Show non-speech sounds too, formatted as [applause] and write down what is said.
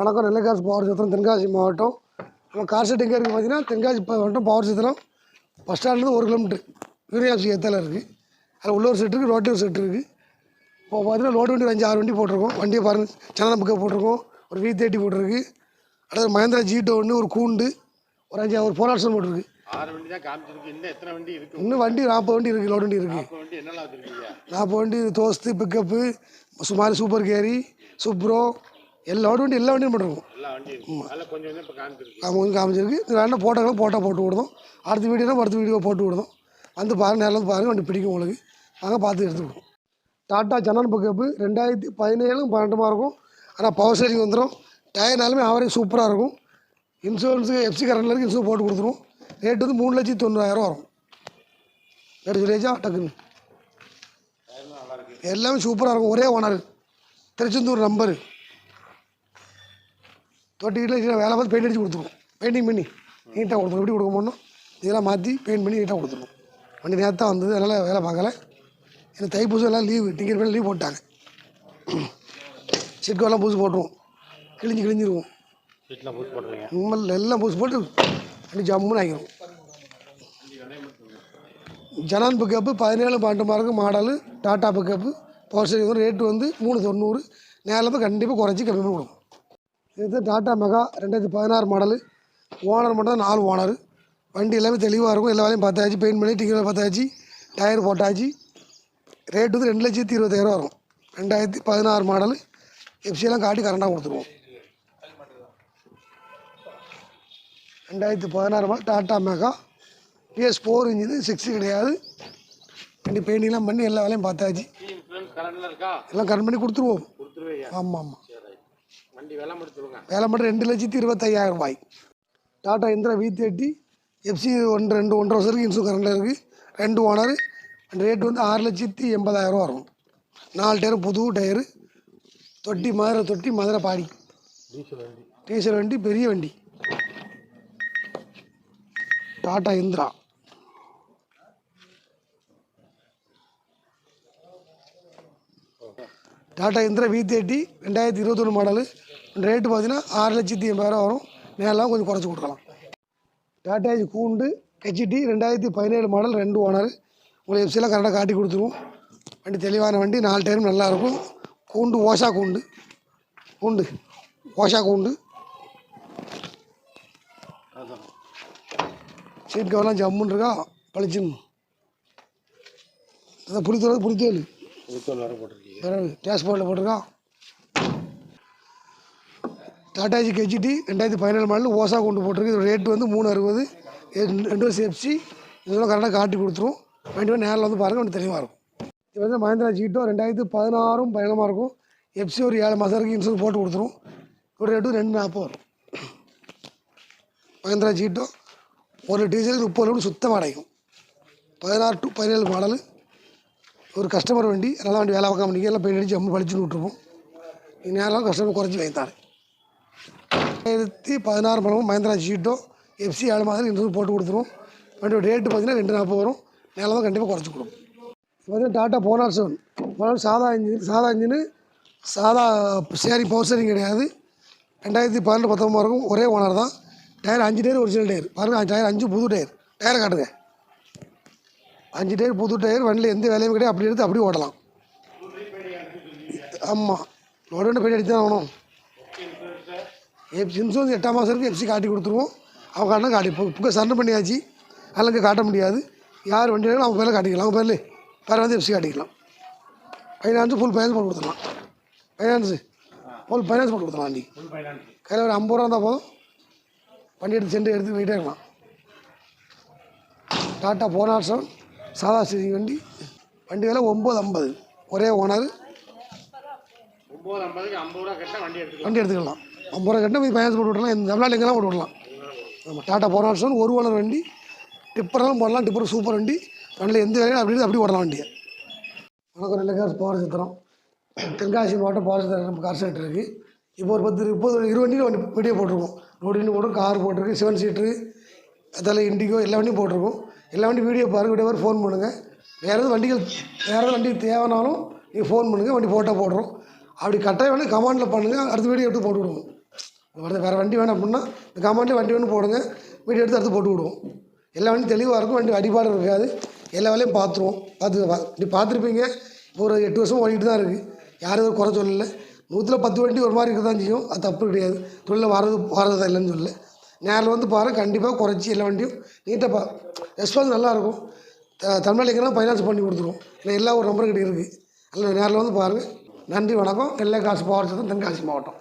வணக்கம் நெல்லைக்காசு பவர் சித்திரம் தென்காசி மாவட்டம். நம்ம கார் செட் எங்கே இருக்குது பார்த்தீங்கன்னா தென்காசி மாவட்டம் பவர் சித்திரம் பஸ் ஸ்டாண்ட்லேருந்து ஒரு கிலோமீட்டர் யூரியாசி ஏத்தால இருக்குது அதில் உள்ள ஒரு செட் இருக்குது ரோட்டில் ஒரு செட் இருக்குது இப்போ பார்த்தீங்கன்னா லோடு வண்டி ஒரு அஞ்சு ஆறு வண்டி போட்டிருக்கோம். வண்டியை பாருங்கள் சந்தன புக்கை போட்டிருக்கோம். ஒரு வி தேர்ட்டி போட்டிருக்கு. அடுத்து மகேந்திரா ஜீட்டோ ஒன்று ஒரு கூண்டு ஒரு அஞ்சு ஒரு ஆப்ஷன் போட்டிருக்கு. இன்னும் வண்டி நாற்பது வண்டி இருக்குது லோடு வண்டி இருக்குது நாற்பது வண்டி தோஸ்து பிக்கப்பு சுமார் சூப்பர் கேரி சுப்ரோ எல்லா வண்டி எல்லா வண்டியும் போட்டிருக்கோம். அதில் கொஞ்சம் காமிச்சிருக்கு. இது வேணால் போட்டோங்களும் போட்டோ போட்டு விடுதோம். அடுத்த வீடியோனா அடுத்த வீடியோ போட்டு விடுதோம். வந்து பாருங்கள் நேரில் வந்து பாருங்கள் வண்டி பிடிக்கும் உங்களுக்கு. வாங்க பார்த்து எடுத்துக்கிடுவோம் டாட்டா ஜனன் பிக்கப்பு ரெண்டாயிரத்தி பதினேழும் பன்னெண்டுமா இருக்கும். ஆனால் பவர் ஸ்டேரிங் வந்துடும் டயர்னாலுமே ஆவரேஜ் சூப்பராக இருக்கும். இன்சூரன்ஸுக்கு எஃப்சி கரண்டில் இருக்கு இன்சூரன்ஸ் போட்டு கொடுத்துருவோம். ரேட் வந்து மூணு லட்சத்தி தொண்ணூறாயிரம் வரும். ரேட்டு சொல்லியாச்சா? டக்குன்னு. எல்லாமே சூப்பராக இருக்கும். ஒரே ஓனர் திருச்செந்தூர் நம்பரு தொட்டி வீட்டில் வேலை பார்த்து பெயிண்ட் அடிச்சு கொடுத்துருவோம். பெயிண்டிங் பண்ணி நீட்டாக கொடுத்துருவோம். எப்படி கொடுக்க போனோம் இதெல்லாம் மாற்றி பெயிண்ட் பண்ணி நீட்டாக கொடுத்துருவோம். வண்டி நேரத்தான் வந்தது அதனால் வேலை பார்க்கல. எனக்கு தைப்பூசம் எல்லாம் லீவு டிக்கெட் பண்ணி லீவ் போட்டாங்க. [clears throat] சிட்கோலாம் புதுசு போட்டுருவோம். கிழிஞ்சு கிழிஞ்சிருவோம். உண்மையில் எல்லாம் புதுசு போட்டு அப்படி ஜம்முன்னு ஆகிரும் ஜனான் பிக்கப்பு பதினேழு பன்னெண்டு mark model Tata pickup power steering rate வந்து மூணு தொண்ணூறு. நேரில் கண்டிப்பாக குறைச்சி கம்மி பண்ணி கொடுக்கும் இது டாட்டா மெகா ரெண்டாயிரத்தி பதினாறு மாடலு. ஓனர் மட்டும் தான் நாலு ஓனர். வண்டி எல்லாமே தெளிவாக இருக்கும். எல்லா வேலையும் பார்த்தாச்சு. பெயிண்ட் பண்ணி டிக்கெட் பார்த்தாச்சு. டயர் போட்டாச்சு. ரேட் வந்து ரெண்டு லட்சத்தி இருபத்தாயிரம் வரும். ரெண்டாயிரத்தி பதினாறு மாடலு. எஃப்சியெல்லாம் காட்டி கரண்டாக கொடுத்துருவோம். ரெண்டாயிரத்தி பதினாறு model Tata Mega. BS four engine six கிடையாது. வண்டி பெயிண்டிங்லாம் பண்ணி எல்லா வேலையும் பார்த்தாச்சு. எல்லாம் கரண்ட் பண்ணி கொடுத்துருவோம். ஆமாம் ஆமாம். விலை மட்டும் ரெண்டு லட்சத்தி இருபத்தையாயிரம் ரூபாய். Tata Intra V thirty FC ஒன்று ரெண்டு ஒன்றரை வருஷம் இருக்குது இன்சூர் கரண்டில் இருக்குது ரெண்டு ஓனர் ரேட் வந்து ஆறு லட்சத்தி எண்பதாயிரம் வரும். நாலு டயர் புது டயரு தொட்டி மதுரை தொட்டி மதுரை பாடி. டீசல் வண்டி. டீசல் வண்டி பெரிய வண்டி. Tata Intra. Tata Intra V thirty ரெண்டாயிரத்தி இருபத்தொன்று மாடலு ரேட்டு பார்த்தீங்கன்னா ஆறு லட்சத்தி எண்பதாயிரம் வரும். நேரெலாம் கொஞ்சம் குறைச்சி கொடுக்கலாம். டாடா ஏஜ் கூண்டு ஹெச்டி ரெண்டாயிரத்தி பதினேழு மாடல் ரெண்டு ஓனர். உங்களுக்கு எஃப்சிலாம் கரெக்டாக காட்டி கொடுத்துருவோம். வண்டி தெளிவான வண்டி நாலு டைம் நல்லாயிருக்கும் கூண்டு ஓஷா கூண்டு. கூண்டு ஓஷா கூண்டு. சீட் கவர்லாம் ஜம்முன்னு இருக்கா? பளிச்சுன்னு. அதான் புளித்தோல் புளித்தோல். டேஷ்போர்டில் போட்டிருக்கான். டாட்டாஜி கெஜிடி ரெண்டாயிரத்தி பதினேழு மாடல் ஓசா கொண்டு போட்டிருக்கு. இதோட ரேட் வந்து மூணு அறுபது ரெண்டு வருஷம் எஃப்சி இதெல்லாம் கரெக்டாக காட்டி கொடுத்துரும். வாங்கிட்டு வந்து நேரில் வந்து பாருங்கள் கொஞ்சம் தெளிவாக இருக்கும். இது வந்து மஹேந்திரா ஜீட்டோ ரெண்டாயிரத்தி பதினாறும் பயணமாக இருக்கும். எஃப்சி ஒரு ஏழு மாதம் வரைக்கும் இன்சூரன்ஸ் போட்டு கொடுத்துரும். இதோட ரேட்டு ரெண்டு நாற்பது. வரும் மஹேந்திரா ஜீட்டோ ஒரு டீசலுக்கு முப்பது கிலோமீட்டர் சுத்தமாக அடைக்கும். பதினாறு டு பதினேழு மாடலு. ஒரு கஸ்டமர் வண்டி நல்லா வண்டி வேலை பார்க்காம நீங்கள் எல்லாம் பெயிண்ட் அடித்து அம்மு பழிச்சுன்னு விட்ருப்போம் நீங்கள் நேரம் கஸ்டமர் குறைச்சி வைத்தாரு. ரெண்டாயிரத்தி பதினாறு பணமும் மஹேந்திரா ஜீட்டோ எஃப்சி ஏழு மாதம் இன்சூரன்ஸ் போட்டு கொடுத்துரும். வண்டியோட ரேட்டு பார்த்தீங்கன்னா ரெண்டு நாற்பது வரும். மேலே தான் கண்டிப்பாக குறைச்சி கொடுக்கும் இப்போ டாட்டா போனார் செவன் போனார் சாதா இன்ஜின் சாதா இன்ஜினு சாதா சேரி பவர் ஸ்டேரிங் கிடையாது. ரெண்டாயிரத்தி பன்னெண்டு பத்தொம்பது வரைக்கும் ஒரே ஓனர் தான். டயர் அஞ்சு டயர் ஒரிஜினல் டயர் பாருங்கள் டயர் அஞ்சு புது டயர் டயரை காட்டுங்க. அஞ்சு டயர் புது டயர் வண்டியில் எந்த வேலையும் கிடையாது. அப்படி எடுத்து அப்படியே ஓடலாம் ஆமாம் லோடு பெரிய அடித்து தான் ஆகணும். இன்சூரன்ஸ் எட்டாம் மாதம் இருக்குது எஃப்சி காட்டி கொடுத்துருவோம். அவங்க காட்டினா காட்டி புக்கை சரண் பண்ணியாச்சு. அதெல்லாம் காட்ட முடியாது. யார் வண்டி எடுக்கணும் அவங்க பேரில் காட்டிக்கலாம். அவங்க பேரில் பேர் வந்து எஃப்சி காட்டிக்கலாம். ஃபைனான்ஸு ஃபுல் ஃபைனான்ஸ் போட்டு கொடுத்துடலாம். ஃபைனான்ஸு ஃபுல் ஃபைனான்ஸ் போட்டு கொடுத்துடலாம் வண்டி. கையில் ஒரு ஐம்பது ரூபா இருந்தால் போதும். வண்டி எடுத்து சென்று எடுத்து போயிட்டே இருக்கலாம் டாட்டா போனார் செவன் சாதா ஸ்டேரிங் வண்டி. வண்டி விலை ஒம்பது ஐம்பது. ஒரே ஓனர் வண்டி எடுத்துக்கலாம். ஐம்பது ரூபா கட்டினா போய் ஃபைனான்ஸ் போட்டு விடலாம். இந்த தமிழ்நாடு எங்கெல்லாம் போட்டு விடலாம்? நம்ம டாட்டா போனார் செவன் ஒரு ஓனர் வண்டி டிப்பரெல்லாம் போடலாம் டிப்பர் சூப்பர் வண்டி வண்டியில் எந்த வேலையும் அப்படின்னு அப்படி ஓடலாம் வண்டியை. வணக்கம் நல்ல காசு பவர் சித்திரம். தென்காசி மாவட்டம் பவர் சித்திரம் நம்ம கார் சென்டர் இருக்குது இப்போ ஒரு பத்து முப்பது இரு வண்டியில் வண்டி வீடியோ போட்டிருக்கோம். ரோடின்னு போட்டு கார் போட்டிருக்கு செவன் சீட்ரு அதில் இண்டிகோ எல்லா வண்டியும் போட்டிருக்கோம். எல்லா வண்டியும் வீடியோ பாருங்கள் வீடியோ பாரு ஃபோன் பண்ணுங்கள் வேறு எதுவும் வண்டிகள் வேறு எதுவும் வண்டி தேவைனாலும் நீங்கள் ஃபோன் பண்ணுங்கள் வண்டி ஃபோட்டோ போடுறோம். அப்படி கட்டாயம் வேணும் கமாண்டில் பண்ணுங்கள் அடுத்த வீடியோ எடுத்து போட்டு விடுவோம். அடுத்து வேறு வண்டி வேணும் அப்படின்னா இந்த கமெண்ட்லேயே வண்டி வேணும் போடுங்க. வீடியோ எடுத்து அடுத்து போட்டு விடுவோம். எல்லா வண்டியும் தெளிவாக இருக்கும். வண்டி அடிபாடு இருக்காது. எல்லா வேலையும் பார்த்துருவோம் பார்த்து இப்படி பார்த்துருப்பீங்க இப்போ ஒரு எட்டு வருஷம் ஓடிட்டு தான் இருக்குது யாரும் எதுவும் குறை சொல்லலை. நூற்றில் பத்து வண்டி ஒரு மாதிரி இருக்க தான் செய்யும். அது தப்பு கிடையாது. தொழிலில் வர்றது வர்றது இல்லைன்னு சொல்லலை. நேரில் வந்து பாருங்கள் கண்டிப்பாக குறைச்சி எல்லா வண்டியும் நீட்டாக பா ரெஸ்பான்ஸ் நல்லாயிருக்கும் தமிழ்நாட்டுக்கு ஃபைனான்ஸ் பண்ணி கொடுத்துருவோம். ஏன்னா எல்லா ஒரு நம்பர் கிட்ட இருக்குது அதில் நேரில் வந்து பாருங்கள் நன்றி வணக்கம். எல்லா காசு மாவட்டம் தென்காசி மாவட்டம்.